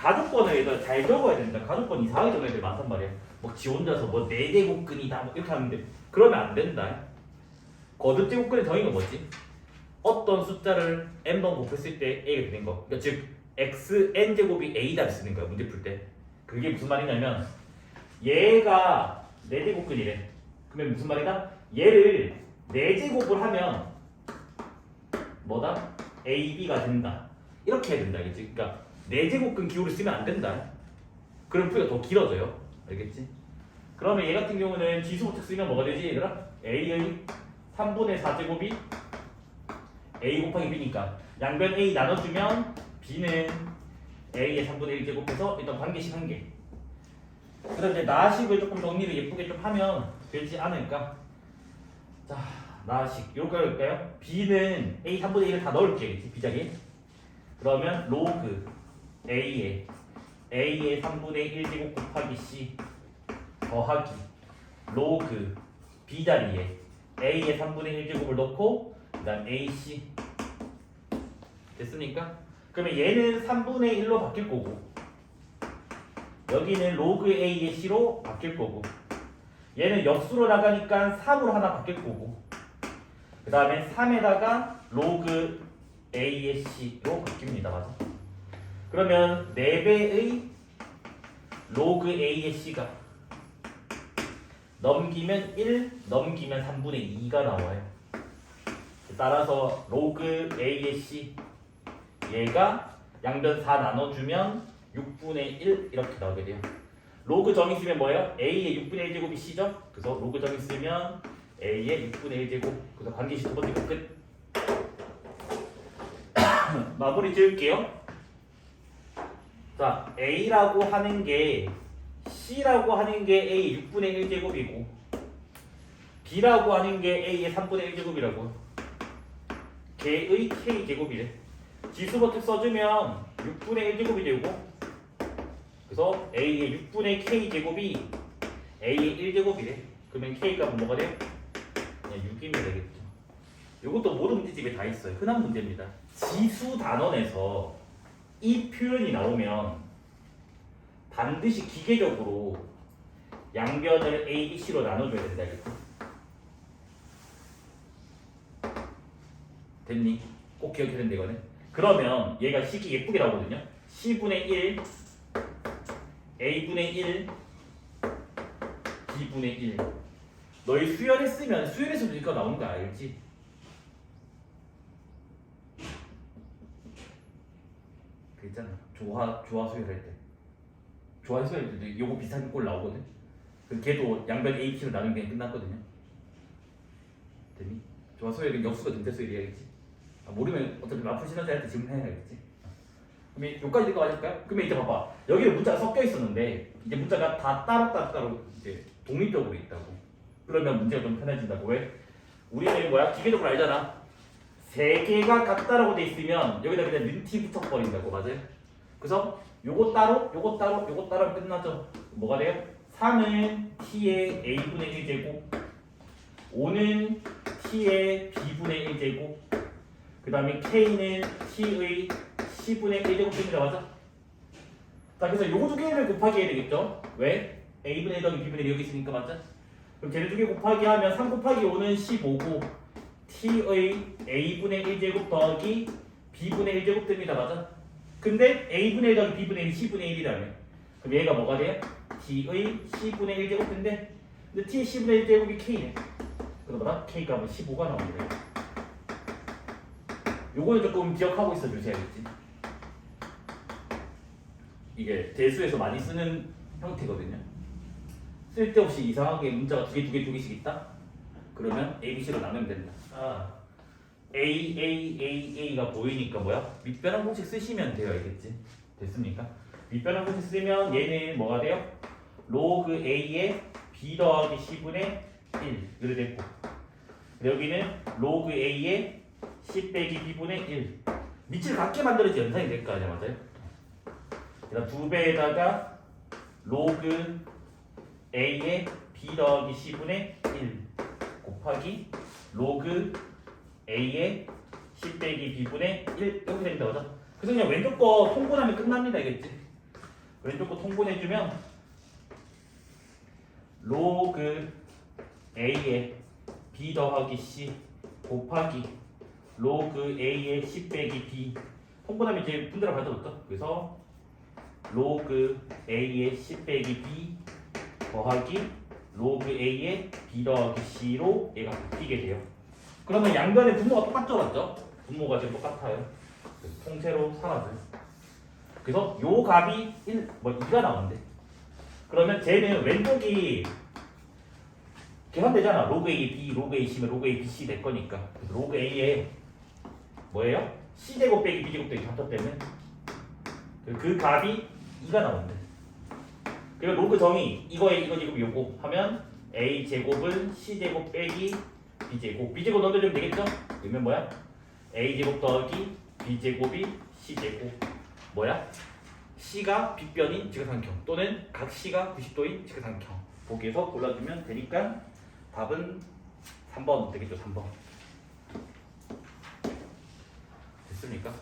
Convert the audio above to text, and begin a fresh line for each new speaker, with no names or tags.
가족번을 얘들 잘 적어야 된다. 가족번 이상하게 적어야 돼 많단 말이야. 뭐 지 혼자서 뭐 네제곱근이다 뭐 이렇게 하는데 그러면 안 된다. 거듭 제곱근의 정의가 뭐지? 어떤 숫자를 n번 곱했을 때 a가 되는 거. 그러니까 즉 x n 제곱이 a다 쓰는 거야 문제 풀 때. 그게 무슨 말이냐면 얘가 네 제곱근이래. 그러면 무슨 말이다? 얘를 네 제곱을 하면 뭐다? a b가 된다. 이렇게 해야 된다, 알겠지? 그러니까 네 제곱근 기호를 쓰면 안 된다. 그럼 풀이가 더 길어져요. 알겠지? 그러면 얘 같은 경우는 지수부터 쓰면 뭐가 되지, 얘들아? a의 3분의 4제곱이 a 곱하기 b니까 양변 a 나눠주면 b는 a의 3분의 1 제곱해서 일단 관계식 한 개. 그다음 이제 나식을 조금 정리를 예쁘게 좀 하면 되지 않을까? 자, 나식 이렇게 할까요? b는 a 3분의 1을 다 넣을게요, 이렇게 비자기. 그러면 로그 a의 a의 3분의 1 제곱 곱하기 c 더하기 로그 b 자리에 a의 3분의 1 제곱을 넣고 그다음 ac 됐습니까? 그러면 얘는 3분의 1로 바뀔 거고 여기는 로그 a의 c로 바뀔 거고 얘는 역수로 나가니까 3으로 하나 바뀔 거고 그 다음에 3에다가 로그 a의 c로 바뀝니다. 맞아? 그러면 4배의 로그 a의 c가 넘기면 1, 넘기면 3분의 2가 나와요. 따라서 로그 a의 c 얘가 양변 4 나눠주면 6분의 1 이렇게 나오게 돼요. 로그 정의 쓰면 뭐예요? a의 6분의 1 제곱이 c죠? 그래서 로그 정의 쓰면 a의 6분의 1 제곱 그래서 관계식 두 번째 거 끝. 마무리 지을게요. 자, A라고 하는 게 C라고 하는 게 A 6분의 1제곱이고 B라고 하는 게 A의 3분의 1제곱이라고 걔의 K제곱이래. 지수버튼 써주면 6분의 1제곱이 되고 그래서 A의 6분의 K제곱이 A의 1제곱이래. 그러면 K가 뭐가 돼? 그냥 6이면 되겠죠. 이것도 모든 문제집에 다 있어요. 흔한 문제입니다. 지수 단원에서 이 표현이 나오면 반드시 기계적으로 양변을 A, B, C로 나눠줘야 된다. 이겠지? 됐니? 꼭 기억해야 된다 이거는. 그러면 얘가 식이 예쁘게 나오거든요. C분의 1, A분의 1, B분의 1. 너희 수열했으면 수열에서도 이거 나오는 거 알지? 그 있잖아. 조화 조화 수열할 때. 조화 수열할 때도 요거 비슷한 꼴 나오거든? 그 걔도 양변 A, P로 나눈 게 끝났거든요. 됐니? 조화 수열은 역수가 등대 수열이야겠지? 아, 모르면 어차피 마프 신호자한테 질문해야겠지? 그럼 여기까지 될거 맞을까요? 그러면 이제 봐봐. 여기에 문자가 섞여 있었는데 이제 문자가 다 따로 따로 따로 이제 독립적으로 있다고. 그러면 문제가 좀 편해진다고. 왜? 우리는 뭐야? 기계적으로 알잖아 세 개가 같다라고 돼 있으면 여기다 그냥 는티 붙여버린다고 맞아요? 그래서 요거 따로 요거 따로 요거 따로 끝나죠 뭐가 돼요? 3은 t의 a분의 1제곱 5는 t의 b분의 1제곱 그 다음에 k는 t의 c분의 1제곱 됩니다 맞아? 자 그래서 요거 두 개를 곱하기 해야 되겠죠? 왜? a분의 1 더하기 b분의 1 여기 있으니까 맞죠? 그럼 쟤네 두 개 곱하기 하면 3 곱하기 5는 15고 t의 a분의 1제곱 더하기 b분의 1제곱 됩니다. 맞아? 근데 a분의 1 더하기 b분의 1이 c분의 1이라며. 그럼 얘가 뭐가 돼요? t의 c분의 1제곱 인데 근데 t의 c분의 1제곱이 k네. 뭐다? k 값은 15가 나옵니다. 요거는 조금 기억하고 있어 주셔야겠지. 이게 대수에서 많이 쓰는 형태거든요. 쓸데없이 이상하게 문자가 두 개, 두 개, 두 개씩 있다? 그러면 A, B, C로 나누면 된다. 아, A, A, A, A가 보이니까 뭐야? 밑변환 공식 쓰시면 돼요. 알겠지? 됐습니까? 밑변환 공식 쓰면 얘는 뭐가 돼요? 로그 A에 B 더하기 C분의 1 이렇게 됐고 여기는 로그 A에 C 빼기 B분의 1 밑을 같게 만들어야지 연산이 될 거 아니야 맞아요? 그다음 두 배에다가 로그 A에 B 더하기 C분의 1 곱하기 로그 A에 C 빼기 B분의 1 이렇게 됩니다. 그죠? 그래서 그냥 왼쪽 거 통분하면 끝납니다. 알겠지? 왼쪽 거 통분해주면 로그 A에 B 더하기 C 곱하기 로그 A에 C 빼기 B 통분하면 이제 분대로 가져졌죠 그래서 로그 A에 C 빼기 B 더하기 로그 A에 B 더하기 C로 얘가 바뀌게 돼요 그러면 양변의 분모가 똑같죠 맞죠? 분모가 지금 똑같아요 통째로 사라져요 그래서 요 값이 1, 뭐 2가 나온대 그러면 쟤는 왼쪽이 계산되잖아. 로그 A, B, 로그 A, C면 로그 A, B, C 될 거니까. 로그 A에 뭐예요? C 제곱 빼기 B 제곱 빼기 때문에 그, 그 값이 2가 나온대. 그리고 로그 정의 이거에 이거 제곱 요거 하면 A 제곱은 C 제곱 빼기 B 제곱 B 제곱 넣어주면 되겠죠? 그러면 뭐야? A 제곱 더하기 B 제곱이 C 제곱 뭐야? C가 빗변인 지그상경 또는 각 C가 90도인 지그상경 보기에서 골라주면 되니까 답은 3번 되겠죠 3번 됐습니까?